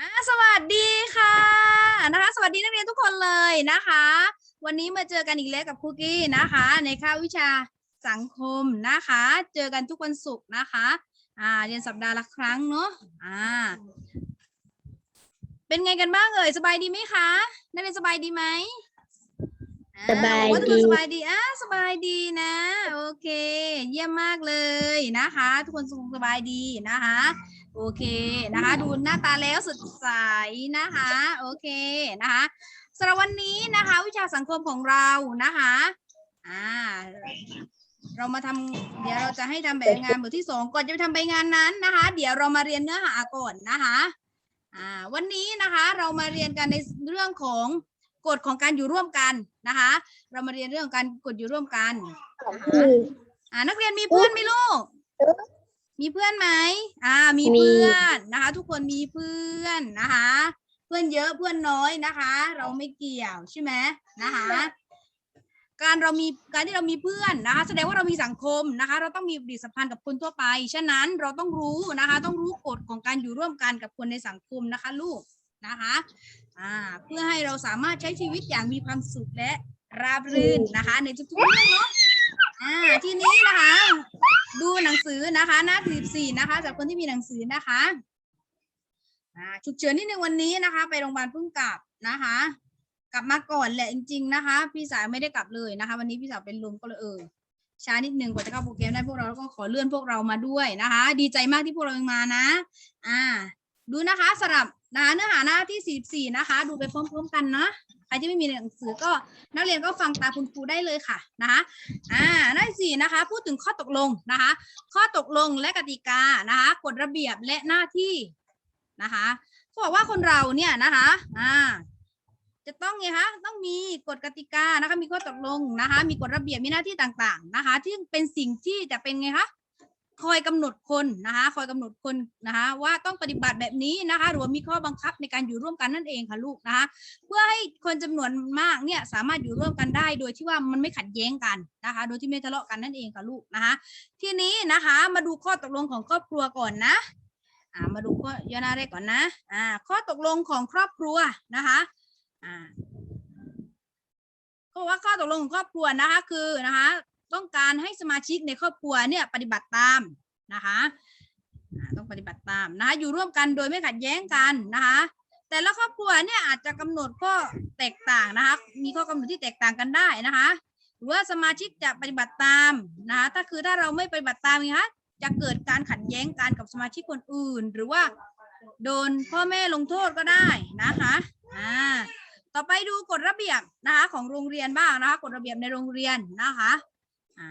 อ่าสวัสดีค่ะนะคะ สวัสดีนักเรียนทุกคนเลยนะคะ วันนี้มาเจอกันอีกแล้วกับคุกกี้นะคะ ในค่าบวิชาสังคมนะคะ เจอกันทุกวันศุกร์นะคะอ่าเรียนสัปดาห์ละครั้งเนาะอ่าเป็นไงกันบ้างเอ่ยสบายดีไหมคะนักเรียนสบายดีไหมอ่สบายบอกว่าทุกคนดีสบายดีอ่าสบายดีนะ โอเค เยี่ยมมากเลยนะคะ ทุกคนสุขสบายดีนะคะ โอเคนะคะ ดูหน้าตาแล้วสดใสนะคะ โอเคนะคะสำหรับวันนี้นะคะ วิชาสังคมของเรานะคะอ่าเรามาทำเดี๋ยวเราจะให้ทำแบบงานบทที่สองก่อนจะไปทำใบงานนั้นนะคะ เดี๋ยวเรามาเรียนเนื้อหาก่อนนะคะอ่าวันนี้นะคะเรามาเรียนกันในเรื่องของกฎของการอยู่ร่วมกันนะคะ เรามาเรียนเรื่องของการกฎอยู่ร่วมกันนะคะอ่านักเรียนมีเพื่อนไหมลูก มีเพื่อนไหมอ่ามีมีเพื่อนนะคะ ทุกคนมีเพื่อนนะคะ เพื่อนเยอะเพื่อนน้อยนะคะ เราไม่เกี่ยวใช่ไหมนะคะ การเรามีการที่เรามีเพื่อนนะคะ แสดงว่าเรามีสังคมนะคะ เราต้องมีปฏิสัมพันธ์กับคนทั่วไป ฉะนั้นเราต้องรู้นะคะ ต้องรู้กฎของการอยู่ร่วมกันกับคนในสังคมนะคะ ลูกนะคะอ่าเพื่อให้เราสามารถใช้ชีวิตอย่างมีความสุขและราบรื่นนะคะ ในทุกๆเรื่องเนาะ อ่าทีนี้นะคะ ดูหนังสือนะคะหน้าที่สี่นะคะจากคนที่มีหนังสือนะคะอ่าฉุกเฉินนิดนึงวันนี้นะคะ ไปโรงพยาบาลเพิ่งกลับนะคะ กลับมาก่อนแหละจริง ๆ นะคะ พี่สาวไม่ได้กลับเลยนะคะ วันนี้พี่สาวเป็นลมก็เลยเออช้านิดนึงกว่าจะเข้าโปรแกรมได้พวกเราก็ขอเลื่อนพวกเรามาด้วยนะคะ ดีใจมากที่พวกเรายังมานะ อ่า ดูนะคะสำหรับนะคะเนื้อหาหน้าที่สี่สี่นะคะ ดูไปพร้อมๆกันเนาะ ที่ไม่มีหนังสือก็นักเรียนก็ฟังตาคุณครูได้เลยค่ะนะคะอ่าหน้าที่สี่นะคะ พูดถึงข้อตกลงนะคะ ข้อตกลงและกติกานะคะกฎระเบียบและหน้าที่นะคะเขาบอกว่าคนเราเนี่ยนะคะอ่าจะต้องไงคะต้องมีกฎกติกานะคะมีข้อตกลงนะคะ มีกฎระเบียบมีหน้าที่ต่างๆนะคะ ที่เป็นสิ่งที่จะเป็นไงคะ คอยกำหนดคนนะคะคอยกำหนดคนนะคะว่าต้องปฏิบัติแบบนี้นะคะหรือว่ามีข้อบังคับในการอยู่ร่วมกันนั่นเองค่ะลูกนะคะเพื่อให้คนจำนวนมากเนี่ยสามารถอยู่ร่วมกันได้ โดยที่ว่ามันไม่ขัดแย้งกันนะคะ โดยที่ไม่ทะเลาะกันนั่นเองค่ะลูกนะคะทีนี้นะคะมาดูข้อตกลงของครอบครัวก่อนนะอ่ามาดูข้อย่อหน้าแรกก่อนนะอ่าข้อตกลงของครอบครัวนะคะอ่าก็ว่าข้อตกลงของครอบครัวนะคะคือนะคะ ต้องการให้สมาชิกในครอบครัวเนี่ยปฏิบัติตามนะคะต้องปฏิบัติตามนะคะอยู่ร่วมกันโดยไม่ขัดแย้งกันนะคะแต่ละครอบครัวเนี่ยอาจจะกำหนดข้อแตกต่างนะคะมีข้อกำหนดที่แตกต่างกันได้นะคะหรือว่าสมาชิกจะปฏิบัติตามนะคะถ้าคือถ้าเราไม่ปฏิบัติตามไงคะจะเกิดการขัดแย้งกันกับสมาชิกคนอื่น หรือว่าโดนพ่อแม่ลงโทษก็ได้นะคะอ่าต่อไปดูกฎระเบียบนะคะของโรงเรียนบ้างนะคะกฎระเบียบในโรงเรียนนะคะ อ่า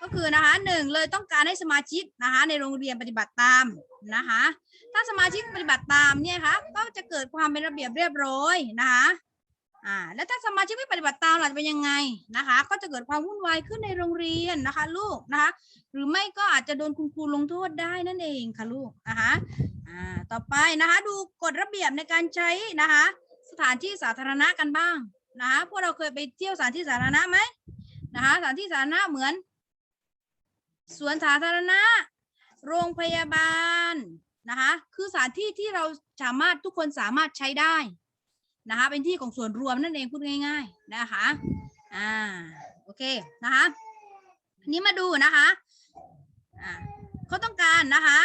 ก็คือนะคะหนึ่งเลยต้องการให้สมาชิกนะคะในโรงเรียนปฏิบัติตามนะคะถ้าสมาชิกปฏิบัติตามเนี่ยคะก็จะเกิดความเป็นระเบียบเรียบร้อยนะคะอ่าแล้วถ้าสมาชิกไม่ปฏิบัติตามล่ะจะเป็นยังไงนะคะ ก็จะเกิดความวุ่นวายขึ้นในโรงเรียนนะคะลูกนะคะหรือไม่ก็อาจจะโดนคุณครูลงโทษได้นั่นเองค่ะลูกนะคะอ่าต่อไปนะคะดูกฎระเบียบในการใช้นะคะสถานที่สาธารณะกันบ้างนะคะพวกเราเคยไปเที่ยวสถานที่สาธารณะไหม นะคะสถานที่สาธารณะเหมือน สวนสาธารณะ โรงพยาบาลนะคะคือสถานที่ที่เราสามารถทุกคนสามารถใช้ได้นะคะเป็นที่ของส่วนรวมนั่นเองพูดง่าย ๆนะคะอ่าโอเคนะคะนี้มาดูนะคะอ่าเขาต้องการนะคะ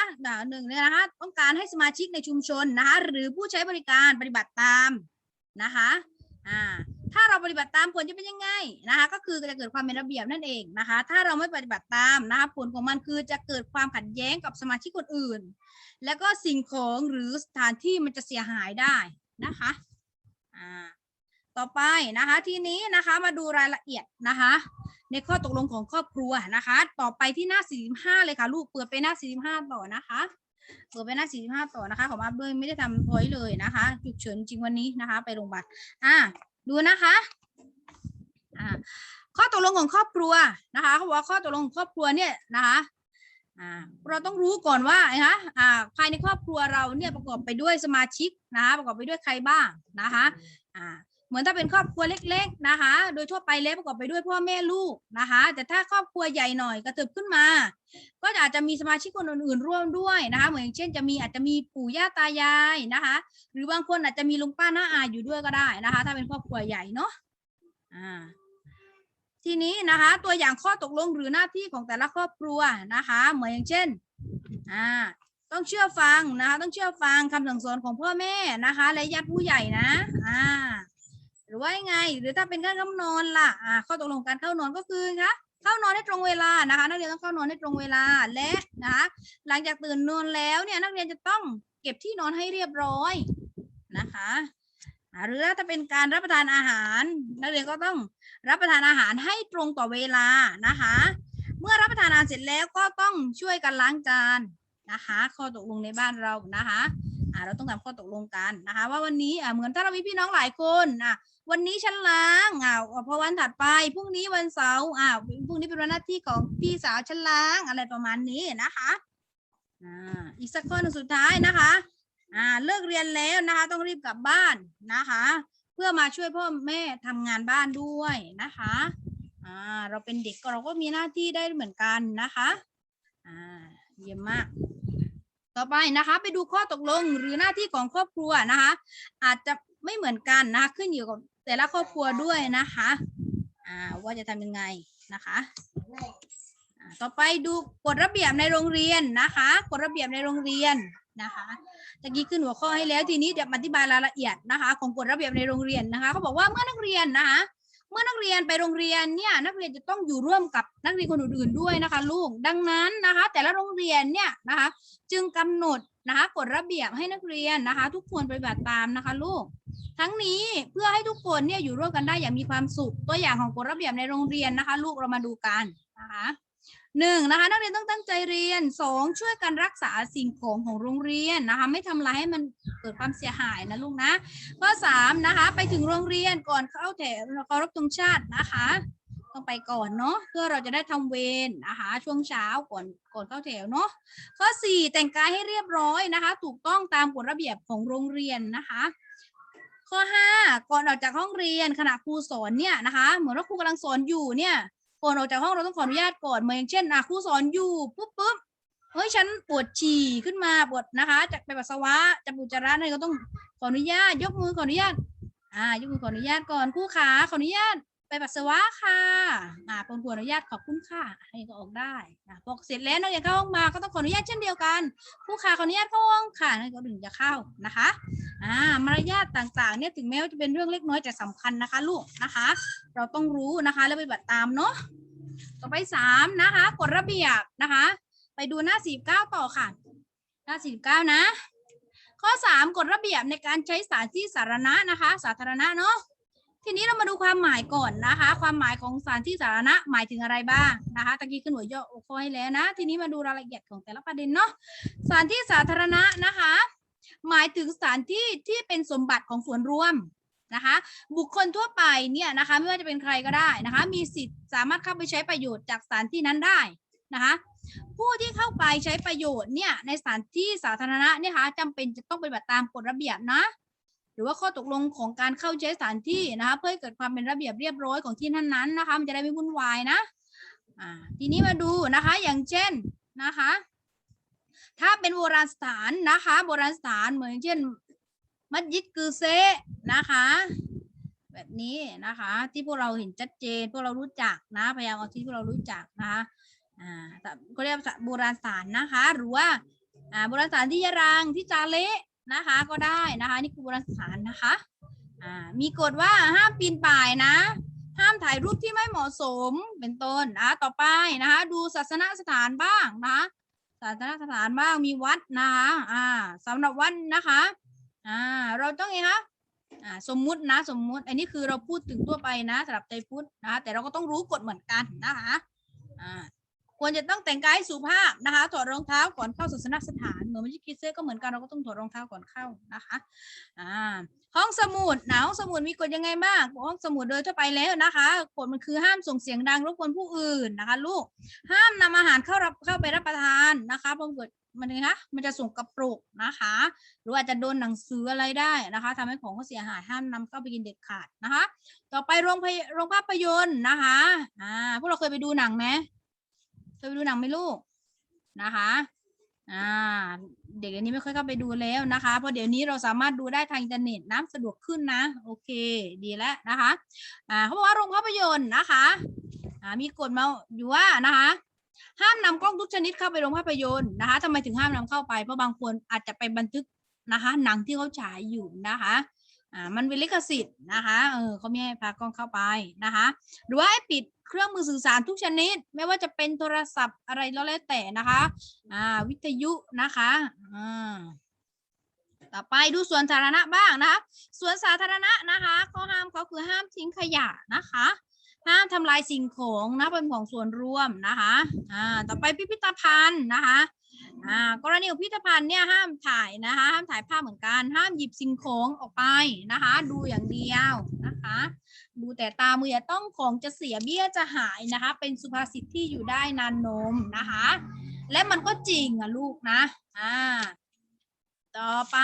หนึ่งเลยนะคะต้องการให้สมาชิกในชุมชนนะคะหรือผู้ใช้บริการปฏิบัติตามนะคะอ่า ถ้าเราปฏิบัติตามผลจะเป็นยังไงนะคะก็คือจะเกิดความเป็นระเบียบนั่นเองนะคะ ถ้าเราไม่ปฏิบัติตามนะคะผลของมันคือจะเกิดความขัดแย้งกับสมาชิกคนอื่น แล้วก็สิ่งของหรือสถานที่มันจะเสียหายได้นะคะอ่าต่อไปนะคะทีนี้นะคะมาดูรายละเอียดนะคะ ในข้อตกลงของครอบครัวนะคะ ต่อไปที่หน้า 45 เลยค่ะลูกเปิดไปหน้า 45 ต่อนะคะเปิดไปหน้า 45 ต่อนะคะ ของอัพด้วยไม่ได้ทำพอยเลยนะคะฉุกเฉินจริงวันนี้นะคะ ไปโรงพยาบาลอ่า ดูนะคะข้อตกลงของครอบครัวนะคะเขาบอกว่าข้อตกลงของครอบครัวเนี่ยนะคะเราต้องรู้ก่อนว่านะคะภายในครอบครัวเราเนี่ยประกอบไปด้วยสมาชิกนะคะประกอบไปด้วยใครบ้างนะคะ มือนถ้าเป็นครอบครัวเล็ก ๆนะคะ โดยทั่วไปแล้วประกอบไปด้วยพ่อแม่ลูกนะคะ แต่ถ้าครอบครัวใหญ่หน่อยกระเถิบขึ้นมา ก็อาจจะมีสมาชิกคนอื่นๆร่วมด้วยนะคะเหมือนอย่างเช่นจะมีอาจจะมีปู่ย่าตายายนะคะ หรือบางคนอาจจะมีลุงป้าน้าอาอยู่ด้วยก็ได้นะคะ ถ้าเป็นครอบครัวใหญ่เนาะอ่าทีนี้นะคะตัวอย่างข้อตกลงหรือหน้าที่ของแต่ละครอบครัวนะคะเหมือนอย่างเช่นอ่าต้องเชื่อฟังนะคะ ต้องเชื่อฟังคำสั่งสอนของพ่อแม่นะคะ และญาติผู้ใหญ่นะอ่า หรือว่ายังไง หรือถ้าเป็นการเข้านอนล่ะอ่าข้อตกลงการเข้านอนก็คือคะเข้านอนให้ตรงเวลานะคะนักเรียนต้องเข้านอนให้ตรงเวลาและนะคะหลังจากตื่นนอนแล้วเนี่ยนักเรียนจะต้องเก็บที่นอนให้เรียบร้อยนะคะหรือถ้าเป็นการรับประทานอาหาร นักเรียนก็ต้องรับประทานอาหารให้ตรงต่อเวลานะคะ เมื่อรับประทานอาหารเสร็จแล้วก็ต้องช่วยกันล้างจานนะคะ ข้อตกลงในบ้านเรานะคะเราต้องทำข้อตกลงกันนะคะ ว่าวันนี้เหมือนถ้าเรามีพี่น้องหลายคนอะ วันนี้ฉันล้างอ่าวพอวันถัดไปพรุ่งนี้วันเสาร์อ่าวพรุ่งนี้เป็นวันหน้าที่ของพี่สาวฉันล้างอะไรประมาณนี้นะคะอ่าอีกสักข้อหนึ่งสุดท้ายนะคะอ่าเลิกเรียนแล้วนะคะ ต้องรีบกลับบ้านนะคะ เพื่อมาช่วยพ่อแม่ทำงานบ้านด้วยนะคะอ่าเราเป็นเด็กเราก็มีหน้าที่ได้เหมือนกันนะคะอ่าเยี่ยมมากต่อไปนะคะไปดูข้อตกลงหรือหน้าที่ของครอบครัวนะคะ อาจจะไม่เหมือนกันนะคะขึ้นอยู่กับ แต่ละครอบครัวด้วยนะคะอ่าว่าจะทำยังไงนะคะอ่าต่อไปดูกฎระเบียบในโรงเรียนนะคะกฎระเบียบในโรงเรียนนะคะตะกี้ขึ้นหัวข้อให้แล้วทีนี้เดี๋ยวอธิบายรายละเอียดนะคะของกฎระเบียบในโรงเรียนนะคะเขาบอกว่าเมื่อนักเรียนนะคะเมื่อนักเรียนไปโรงเรียนเนี่ยนักเรียนจะต้องอยู่ร่วมกับนักเรียนคนอื่นๆด้วยนะคะ ลูกดังนั้นนะคะ แต่ละโรงเรียนเนี่ยนะคะ จึงกำหนดนะคะกฎระเบียบให้นักเรียนนะคะ ทุกคนปฏิบัติตามนะคะ ลูก ทั้งนี้เพื่อให้ทุกคนเนี่ยอยู่ร่วมกันได้อย่างมีความสุข ตัวอย่างของกฎระเบียบในโรงเรียนนะคะ ลูกเรามาดูกันนะคะหนึ่งนะคะนักเรียนต้องตั้งใจเรียนสองช่วยกันรักษาสิ่งของของโรงเรียนนะคะไม่ทำลายให้มันเกิดความเสียหายนะลูกนะข้อสามนะคะไปถึงโรงเรียนก่อนเข้าแถวเคารพธงชาตินะคะต้องไปก่อนเนาะเพื่อเราจะได้ทำเวรนะคะช่วงเช้าก่อนก่อนเข้าแถวเนาะข้อสี่แต่งกายให้เรียบร้อยนะคะ ถูกต้องตามกฎระเบียบของโรงเรียนนะคะ ข้อห้าก่อนออกจากห้องเรียนขณะครูสอนเนี่ยนะคะเหมือนว่าครูกำลังสอนอยู่เนี่ยก่อนออกจากห้องเราต้องขออนุญาตก่อนเหมือนอย่างเช่นอะครูสอนอยู่ปุ๊บปุ๊บเฮ้ยฉันปวดฉี่ขึ้นมาปวดนะคะจะไปปัสสาวะจะปุจจาระอะไรก็ต้องขออนุญาต ยกมือขออนุญาตอ่ายกมือขออนุญาตก่อนครูขาขออนุญาตไปปัสสาวะค่ะอ่าปนขออนุญาตขอบคุณค่ะให้ก็ออกได้นะพอเสร็จแล้วนักเรียนเข้าห้องมาก็ต้องขออนุญาตเช่นเดียวกันครูขาขออนุญาตเข้าห้องค่ะนั่นก็ถึงจะเข้านะคะ อ่ามารยาทต่างๆเนี่ยถึงแม้ว่าจะเป็นเรื่องเล็กน้อยแต่สำคัญนะคะลูกนะคะ เราต้องรู้นะคะแล้วปฏิบัติตามเนาะต่อไปสามนะคะกฎระเบียบนะคะ ไปดูหน้าสี่เก้าต่อค่ะ หน้าสี่เก้านะ ข้อสามกฎระเบียบในการใช้สถานที่สาธารณะนะคะ สาธารณะเนาะทีนี้เรามาดูความหมายก่อนนะคะ ความหมายของสถานที่สาธารณะหมายถึงอะไรบ้างนะคะตะกี้ขึ้นหัวย่อข้อให้แล้วนะ ทีนี้มาดูรายละเอียดของแต่ละประเด็นเนาะสถานที่สาธารณะนะคะ หมายถึงสถานที่ที่เป็นสมบัติของส่วนรวมนะคะบุคคลทั่วไปเนี่ยนะคะไม่ว่าจะเป็นใครก็ได้นะคะมีสิทธิ์สามารถเข้าไปใช้ประโยชน์จากสถานที่นั้นได้นะคะผู้ที่เข้าไปใช้ประโยชน์เนี่ยในสถานที่สาธารณะเนี่ยคะจำเป็นจะต้องปฏิบัติตามกฎระเบียบนะหรือว่าข้อตกลงของการเข้าใช้สถานที่นะคะเพื่อให้เกิดความเป็นระเบียบเรียบร้อยของที่นั้นๆนะคะมันจะได้ไม่วุ่นวายนะทีนี้มาดูนะคะอย่างเช่นนะคะ ถ้าเป็นโบราณสถานนะคะ โบราณสถานเหมือนเช่น มัสยิดกือเซนะคะ แบบนี้นะคะ ที่พวกเราเห็นชัดเจนพวกเรารู้จักนะพยายามเอาที่พวกเรารู้จักนะคะอ่าก็เรียกโบราณสถานนะคะ หรือว่าอ่าโบราณสถานที่ยะรังที่จาเละนะคะก็ได้นะคะนี่คือโบราณสถานนะคะอ่ามีกฎว่าห้ามปีนป่ายนะ ห้ามถ่ายรูปที่ไม่เหมาะสมเป็นต้นนะต่อไปนะคะ ดูศาสนสถานบ้างนะคะ ศาสนสถานบ้างมีวัดนะคะอ่าสำหรับวัดนะคะอ่าเราต้องไงคะอ่าสมมุตินะสมมุติ อันนี้คือเราพูดถึงทั่วไปนะสำหรับใจพุทธนะแต่เราก็ต้องรู้กฎเหมือนกันนะคะอ่าควรจะต้องแต่งกายสุภาพนะคะถอดรองเท้าก่อนเข้าศาสนสถานเหมือนไม่ใช่คิดเซ่ก็เหมือนกันเราก็ต้องถอดรองเท้าก่อนเข้านะคะอ่า ห้องสมุดนะห้องสมุดมีกฎยังไงบ้างห้องสมุดโดยทั่วไปแล้วนะคะกฎมันคือห้ามส่งเสียงดังรบกวนผู้อื่นนะคะ ลูกห้ามนำอาหารเข้ารับเข้าไปรับประทานนะคะเพราะเกิดมันไงคะมันจะส่งกระปรุกนะคะ หรืออาจจะโดนหนังสืออะไรได้นะคะทำให้ของเขาเสียหายห้ามนำเข้าไปกินเด็ดขาดนะคะ ต่อไปโรงโรงภาพยนตร์นะคะอ่าพวกเราเคยไปดูหนังไหมเคยไปดูหนังไหมลูกนะคะ อ่าเด็กเดี๋ยวนี้ไม่ค่อยเข้าไปดูแล้วนะคะ เพราะเดี๋ยวนี้เราสามารถดูได้ทางอินเทอร์เน็ตนะสะดวกขึ้นนะ โอเค ดีแล้วนะคะอ่าเขาบอกว่าโรงภาพยนตร์นะคะอ่ามีกฎมาอยู่ว่านะคะห้ามนำกล้องทุกชนิดเข้าไปโรงภาพยนตร์นะคะทำไมถึงห้ามนำเข้าไปเพราะบางคนอาจจะไปบันทึกนะคะ หนังที่เขาฉายอยู่นะคะอ่ามันเป็นลิขสิทธิ์นะคะเออเขาไม่ให้พากล้องเข้าไปนะคะ หรือว่าให้ปิด เครื่องมือสื่อสารทุกชนิด ไม่ว่าจะเป็นโทรศัพท์อะไรแล้วแต่นะคะอ่าวิทยุนะคะอ่าต่อไปดูสวนสาธารณะบ้างนะคะสวนสาธารณะนะคะข้อห้ามเขาคือห้ามทิ้งขยะนะคะ ห้ามทำลายสิ่งของนะเป็นของส่วนรวมนะคะอ่าต่อไปพิพิธภัณฑ์นะคะ อ่ากรณีพิพิธภัณฑ์เนี่ยห้ามถ่ายนะคะห้ามถ่ายภาพเหมือนกัน ห้ามหยิบสิ่งของออกไปนะคะ ดูอย่างเดียวนะคะ ดูแต่ตามืออย่าต้องของจะเสียเบี้ยจะหายนะคะ เป็นสุภาษิตที่อยู่ได้นานนมนะคะ และมันก็จริงอะลูกนะอ่าต่อไป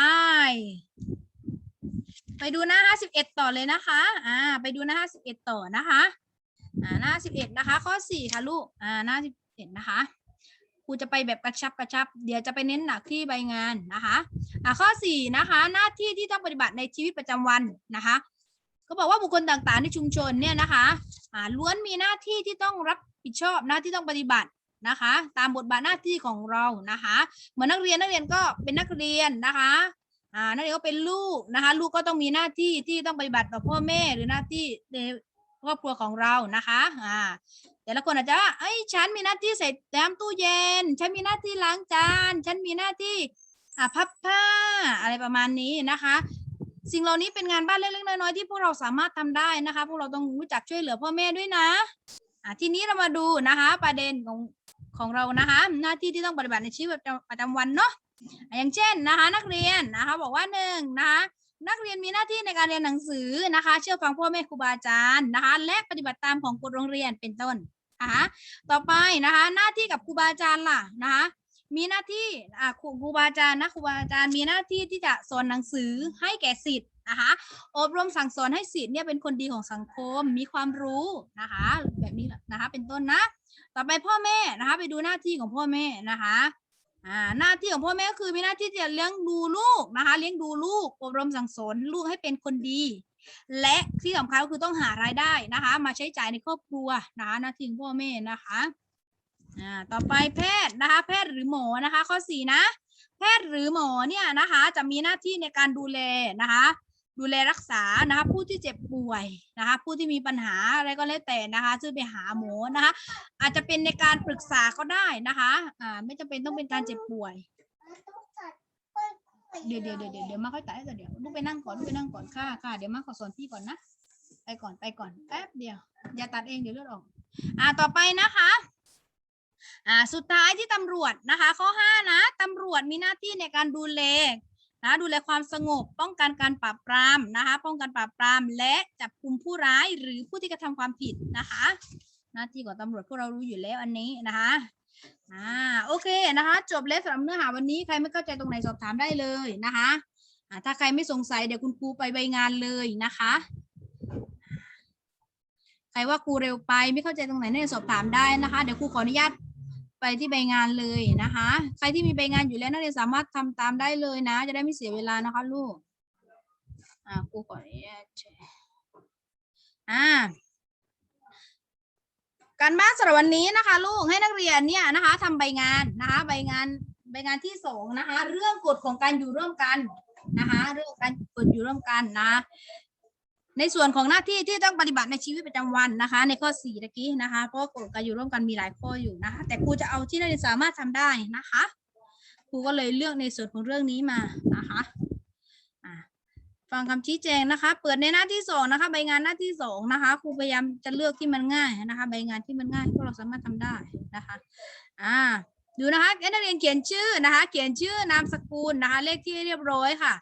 ไปดูหน้าห้าสิบเอ็ดต่อเลยนะคะอ่าไปดูหน้าห้าสิบเอ็ดต่อนะคะอ่าหน้าสิบเอ็ดนะคะ ข้อสี่ค่ะลูกอ่าหน้าสิบเอ็ดนะคะ รูจะไปแบบกระชับกระชับ เดี๋ยวจะไปเน้นหนักที่ใบงานนะคะอ่าข้อสี่นะคะ หน้าที่ที่ต้องปฏิบัติในชีวิตประจำวันนะคะก็บอกว่าบุคคลต่างๆ ในชุมชนเนี่ยนะคะอ่าล้วนมีหน้าที่ที่ต้องรับผิดชอบหน้าที่ต้องปฏิบัตินะคะ ตามบทบาทหน้าที่ของเรานะคะเหมือนนักเรียนนักเรียนก็เป็นนักเรียนนะคะอ่านักเรียนก็เป็นลูกนะคะ ลูกก็ต้องมีหน้าที่ที่ต้องปฏิบัติต่อพ่อแม่หรือหน้าที่ในครอบครัวของเรานะคะอ่า แต่ละคนอาจจะว่าเอ้ยฉันมีหน้าที่ใส่น้ำตู้เย็น ฉันมีหน้าที่ล้างจาน ฉันมีหน้าที่อ่าพับผ้าอะไรประมาณนี้นะคะ สิ่งเหล่านี้เป็นงานบ้านเล็กๆน้อยๆที่พวกเราสามารถทำได้นะคะ พวกเราต้องรู้จักช่วยเหลือพ่อแม่ด้วยนะอ่าทีนี้เรามาดูนะคะ ประเด็นของของเรานะคะ หน้าที่ที่ต้องปฏิบัติในชีวิตประจำประจำวันเนาะอย่างเช่นนะคะ นักเรียนนะคะ บอกว่าหนึ่งนะคะนักเรียนมีหน้าที่ในการเรียนหนังสือนะคะ เชื่อฟังพ่อแม่ครูบาอาจารย์นะคะ และปฏิบัติตามของกฎโรงเรียนเป็นต้น นะคะต่อไปนะคะหน้าที่กับครูบาอาจารย์ล่ะนะคะมีหน้าที่อ่าครูบาอาจารย์นะครูบาอาจารย์มีหน้าที่ที่จะสอนหนังสือให้แก่สิทธิ์นะคะอบรมสั่งสอนให้สิทธิ์เนี่ยเป็นคนดีของสังคมมีความรู้นะคะแบบนี้นะคะเป็นต้นนะ ต่อไปพ่อแม่นะคะไปดูหน้าที่ของพ่อแม่นะคะอ่าหน้าที่ของพ่อแม่ก็คือมีหน้าที่จะเลี้ยงดูลูกนะคะ เลี้ยงดูลูกอบรมสั่งสอนลูกให้เป็นคนดี และที่สำคัญก็คือต้องหารายได้นะคะ มาใช้จ่ายในครอบครัวนะคะน้าที่ของพ่อแม่นะคะอ่าต่อไปแพทย์นะคะ แพทย์หรือหมอนะคะ ข้อสี่นะ แพทย์หรือหมอเนี่ยนะคะจะมีหน้าที่ในการดูแลนะคะ ดูแลรักษานะคะผู้ที่เจ็บป่วยนะคะ ผู้ที่มีปัญหาอะไรก็แล้วแต่นะคะซึ่งไปหาหมอนะคะ อาจจะเป็นในการปรึกษาก็ได้นะคะอ่าไม่จำเป็นต้องเป็นการเจ็บป่วย เดี๋ยวเดี๋ยวเดี๋ยวเดี๋ยวมาค่อยตัดให้ก่เดี๋ยวลูกไปนั่งก่อนลูกไปนั่งก่อนค่ะค่ะเดี๋ยวมาขอสอนพี่ก่อนนะไปก่อนไปก่อนแป๊บเดียว อย่าตัดเองเดี๋ยวเลือดออก อ่าต่อไปนะคะอ่าสุดท้ายที่ตำรวจนะคะ ข้อห้านะตำรวจมีหน้าที่ในการดูแลนะดูแลความสงบป้องกันการปราบปรามนะคะ ป้องกันปราบปราม และจับกลุ่มผู้ร้ายหรือผู้ที่กระทำความผิดนะคะ หน้าที่ของตำรวจพวกเรารู้อยู่แล้วอันนี้นะคะ อ่าโอเคนะคะ จบแล้วสำหรับเนื้อหาวันนี้ใครไม่เข้าใจตรงไหนสอบถามได้เลยนะคะอ่าถ้าใครไม่สงสัยเดี๋ยวคุณครูไปใบงานเลยนะคะ ใครว่าครูเร็วไปไม่เข้าใจตรงไหนเนี่ยสอบถามได้นะคะ เดี๋ยวครูขออนุญาตไปที่ใบงานเลยนะคะ ใครที่มีใบงานอยู่แล้วนักเรียนสามารถทำตามได้เลยนะ จะได้ไม่เสียเวลานะคะลูกอ่าครูขออนุญาตอ่า การบ้านสำหรับวันนี้นะคะ ลูกให้นักเรียนเนี่ยนะคะทำใบงานนะคะใบงานใบงานที่สองนะคะ เรื่องกฎของการอยู่ร่วมกันนะคะ เรื่องการกฎอยู่ร่วมกันนะ ในส่วนของหน้าที่ที่ต้องปฏิบัติในชีวิตประจำวันนะคะ ในข้อสี่ตะกี้นะคะเพราะกฎการอยู่ร่วมกันมีหลายข้ออยู่นะคะ แต่ครูจะเอาที่นักเรียนสามารถทำได้นะคะครูก็เลยเลือกในส่วนของเรื่องนี้มานะคะ ฟังคำชี้แจงนะคะ เปิดในหน้าที่สองนะคะ ใบงานหน้าที่สองนะคะครูพยายามจะเลือกที่มันง่ายนะคะ ใบงานที่มันง่ายพวกเราสามารถทำได้นะคะอ่าดูนะคะนักเรียนเขียนชื่อนะคะ เขียนชื่อนามสกุลนะคะ เลขที่เรียบร้อยค่ะ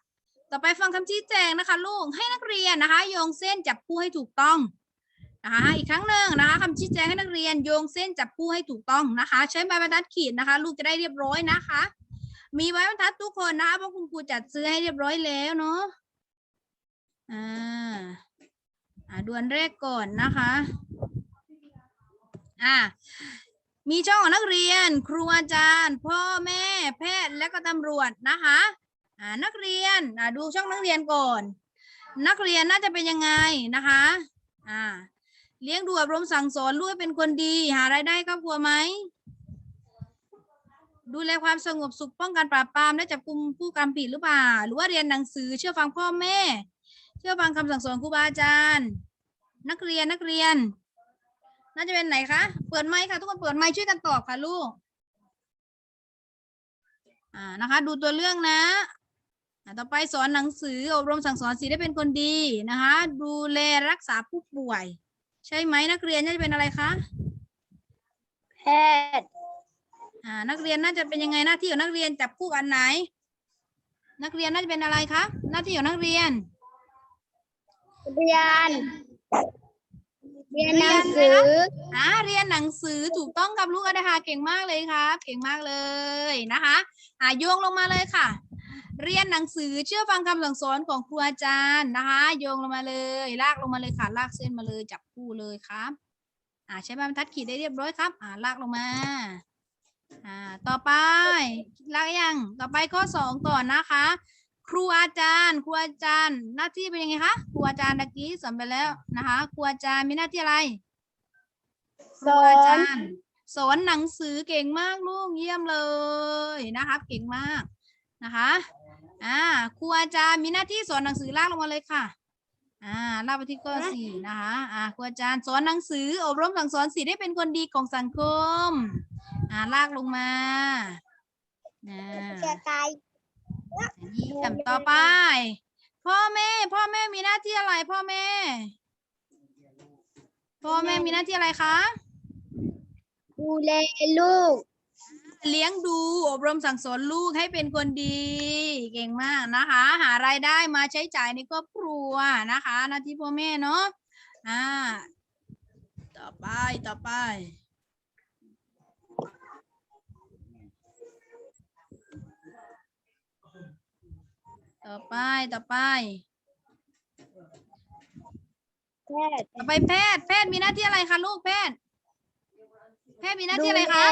ต่อไปฟังคำชี้แจงนะคะ ลูกให้นักเรียนนะคะโยงเส้นจับคู่ให้ถูกต้องนะคะอีกครั้งหนึ่งนะคะคำชี้แจงให้นักเรียนโยงเส้นจับคู่ให้ถูกต้องนะคะ ใช้ไม้บรรทัดขีดนะคะ ลูกจะได้เรียบร้อยนะคะ มีไม้บรรทัดทุกคนนะคะเพราะคุณครูจัดซื้อให้เรียบร้อยแล้วเนาะ อ่าอ่าดวนแรกก่อนนะคะ อ่ามีช่องของนักเรียน ครูอาจารย์ พ่อแม่แพทย์และก็ตำรวจนะคะอ่านักเรียนอ่าดูช่องนักเรียนก่อน นักเรียนน่าจะเป็นยังไงนะคะอ่าเลี้ยงดูอบรมสั่งสอนลูกเป็นคนดี หารายได้ครอบครัวไหมดูแลความสงบสุขป้องกันปราบปรามและจับกลุ่มผู้กระทำผิดหรือเปล่า หรือว่าเรียนหนังสือเชื่อฟังพ่อแม่ เชื่อฟังคำสั่งสอนครูบาอาจารย์ นักเรียนนักเรียน น่าจะเป็นไหนคะ เปิดไมค์ค่ะ ทุกคนเปิดไมค์ช่วยกันตอบค่ะลูก อ่านะคะ ดูตัวเรื่องนะอ่าต่อไปสอนหนังสืออบรมสั่งสอนสีได้เป็นคนดีนะคะ ดูแลรักษาผู้ป่วย ใช่ไหมนักเรียนน่าจะเป็นอะไรคะแพทย์อ่านักเรียนน่าจะเป็นยังไงหน้าที่ของนักเรียนจับคู่กันไหน นักเรียนน่าจะเป็นอะไรคะหน้าที่ของนักเรียน เรียน เรียนหนังสืออ่าเรียนหนังสือถูกต้องกับลูกอดาฮาเก่งมากเลยครับ เก่งมากเลยนะคะอ่าโยงลงมาเลยค่ะ เรียนหนังสือเชื่อฟังคำสั่งสอนของครูอาจารย์นะคะ โยงลงมาเลย ลากลงมาเลยค่ะ ลากเส้นมาเลยจับคู่เลยครับอ่าใช้บรรทัดขีดได้เรียบร้อยครับ อ่าลากลงมาอ่าต่อไปลากยังต่อไปข้อสองก่อนนะคะ ครูอาจารย์ ครูอาจารย์ หน้าที่เป็นยังไงคะ ครูอาจารย์ตะกี้สอนไปแล้วนะคะ ครูอาจารย์มีหน้าที่อะไร ครูอาจารย์ สอนหนังสือเก่งมากลูกเยี่ยมเลยนะคะเก่งมากนะคะอ่าครูอาจารย์มีหน้าที่สอนหนังสือลากลงมาเลยค่ะอ่าลากไปที่ข้อสี่นะคะอ่าครูอาจารย์สอนหนังสืออบรมสั่งสอนสีได้เป็นคนดีของสังคมอ่าลากลงมาอ่าจะตาย เยี่ยมต่อไป พ่อแม่ พ่อแม่มีหน้าที่อะไร พ่อแม่ พ่อแม่มีหน้าที่อะไรคะ ดูแลลูก เลี้ยงดูอบรมสั่งสอนลูกให้เป็นคนดี เก่งมากนะคะ หารายได้มาใช้จ่ายในครอบครัวนะคะหน้าที่พ่อแม่เนาะอ่าต่อไปต่อไป ต่อไปต่อไป แพทย์ต่อไปแพทย์ แพทย์มีหน้าที่อะไรคะลูกแพทย์ แพทย์มีหน้าที่อะไรคะ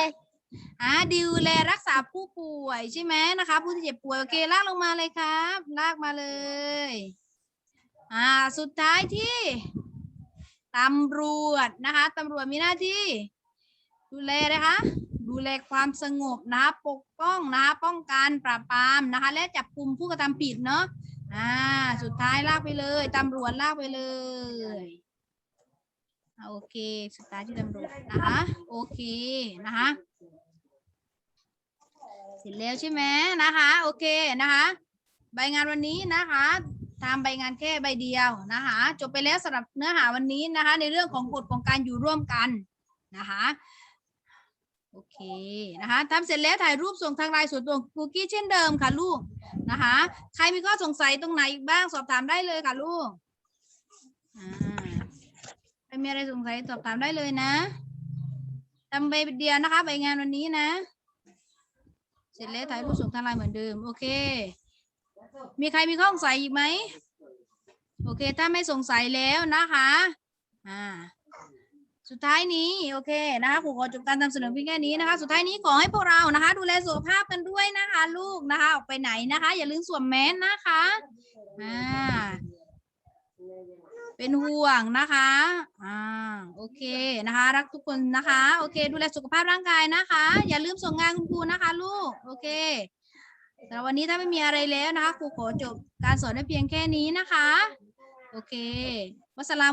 อ่าดูแลรักษาผู้ป่วยใช่ไหมนะคะ ผู้ที่เจ็บป่วยโอเคลากลงมาเลยครับ ลากมาเลย อ่า สุดท้ายที่ตำรวจนะคะตำรวจมีหน้าที่ ดูแลนะคะ ดูแลความสงบนะคะปกป้องนะคะป้องกันปราบปรามนะคะ และจับกลุ่มผู้กระทำผิดเนาะอ่าสุดท้ายลากไปเลยตำรวจลากไปเลยโอเค สุดท้ายที่ตำรวจนะคะโอเคนะคะเสร็จแล้วใช่ไหมนะคะ โอเคนะคะใบงานวันนี้นะคะทำใบงานแค่ใบเดียวนะคะ จบไปแล้วสำหรับเนื้อหาวันนี้นะคะ ในเรื่องของกฎของการอยู่ร่วมกันนะคะ โอเคนะคะทำเสร็จแล้วถ่ายรูปส่งทางไลน์ส่วนตัวคุกกี้เช่นเดิมค่ะลูกนะคะใครมีข้อสงสัยตรงไหนอีกบ้างสอบถามได้เลยค่ะลูกอ่าใครมีอะไรสงสัยสอบถามได้เลยนะทำใบเดียวนะคะใบงานวันนี้นะ เสร็จแล้วถ่ายรูปส่งทางไลน์เหมือนเดิมโอเค มีใครมีข้อสงสัยอีกไหมโอเค ถ้าไม่สงสัยแล้วนะคะ อ่า สุดท้ายนี้โอเคนะคะครูขอจบการนำเสนอเพียงแค่นี้นะคะ สุดท้ายนี้ขอให้พวกเรานะคะ ดูแลสุขภาพกันด้วยนะคะ ลูกนะคะ ออกไปไหนนะคะ อย่าลืมสวมแมสนะคะอ่าเป็นห่วงนะคะอ่าโอเคนะคะ รักทุกคนนะคะ โอเค ดูแลสุขภาพร่างกายนะคะ อย่าลืมส่งงานคุณครูนะคะ ลูกโอเคแต่วันนี้ถ้าไม่มีอะไรแล้วนะคะครูขอจบการสอนได้เพียงแค่นี้นะคะ โอเค วัสสลา